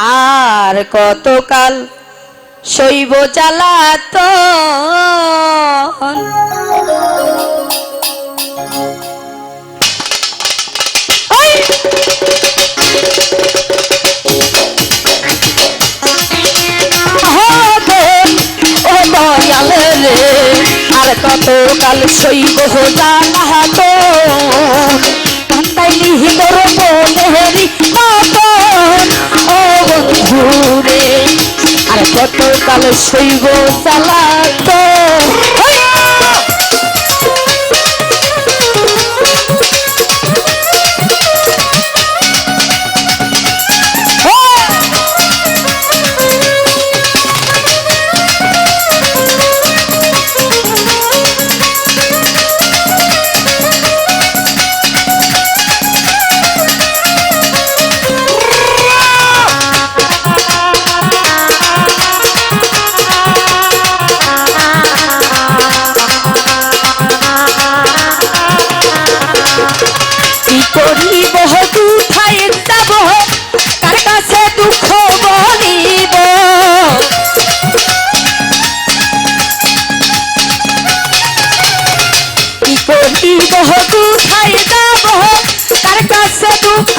আর কতকাল শৈব রে আর কতকাল শৈব জ্বালাত কান্দাইলি তোর মনেরি মতন কতকাল সই গো কি করিব কোথায় যাব কার কাছে দুঃখ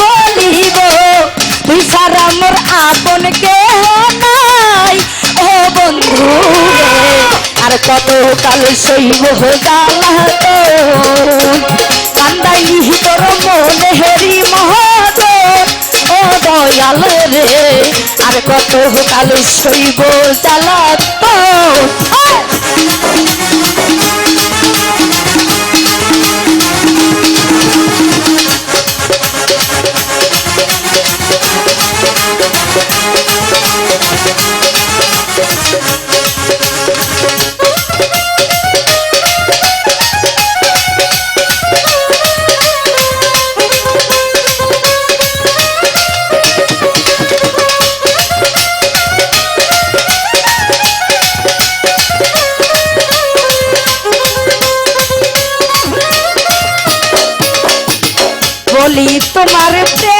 বলিব? তুই সারা মোর আপন কত কাল সইব জ্বালাত কান্দাইলি তোর মনে হেরি মহত ও দয়াল রে, আর কত কাল সইব জ্বালাত তোমার ফুরতিছি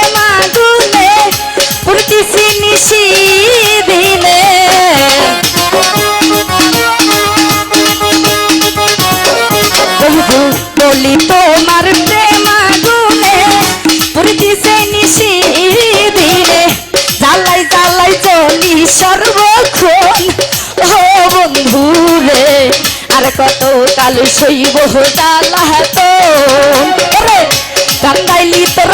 নিশি দিনে বলি তোমার প্রেমাগুনে ফুরতিছে নিশি দিনে জ্বালাই জ্বালাই চলি সর্বক্ষণ, ও বন্ধু রে আর কত কাল শৈব জ্বালাত রে কান্দাইলি তোর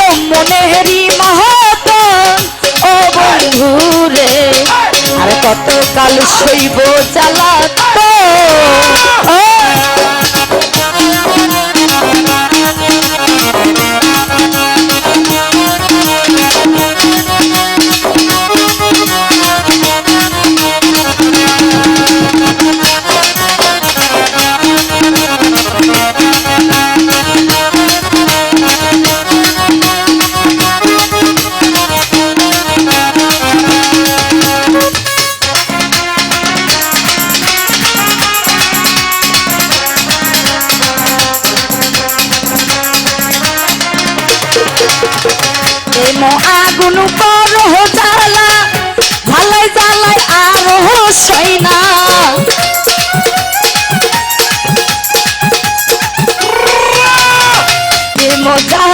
আর কত কাল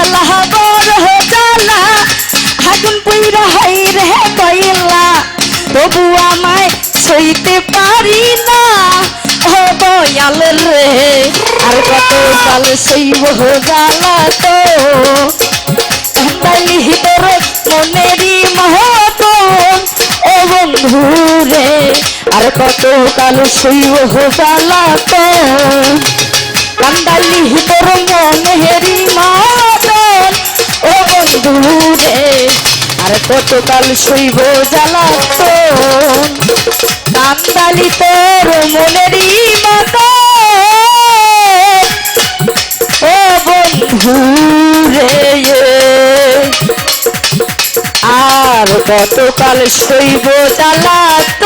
জ্বালা বরহ জ্বালা পুইরা হাই রে কইলা তবু আমায় সইতে পারি না, ও দয়াল রে। আর কত কাল সইব জ্বালা তো। কান্দালি তোর মনেরি মহতন ও রে। আর কত কাল শৈব জ্বালাত কান্দালি আর কত কাল শৈব জ্বালাত কান্দালি তোর মনেরি মতন ও বন্ধু রে আর কতকাল শৈব জ্বালাত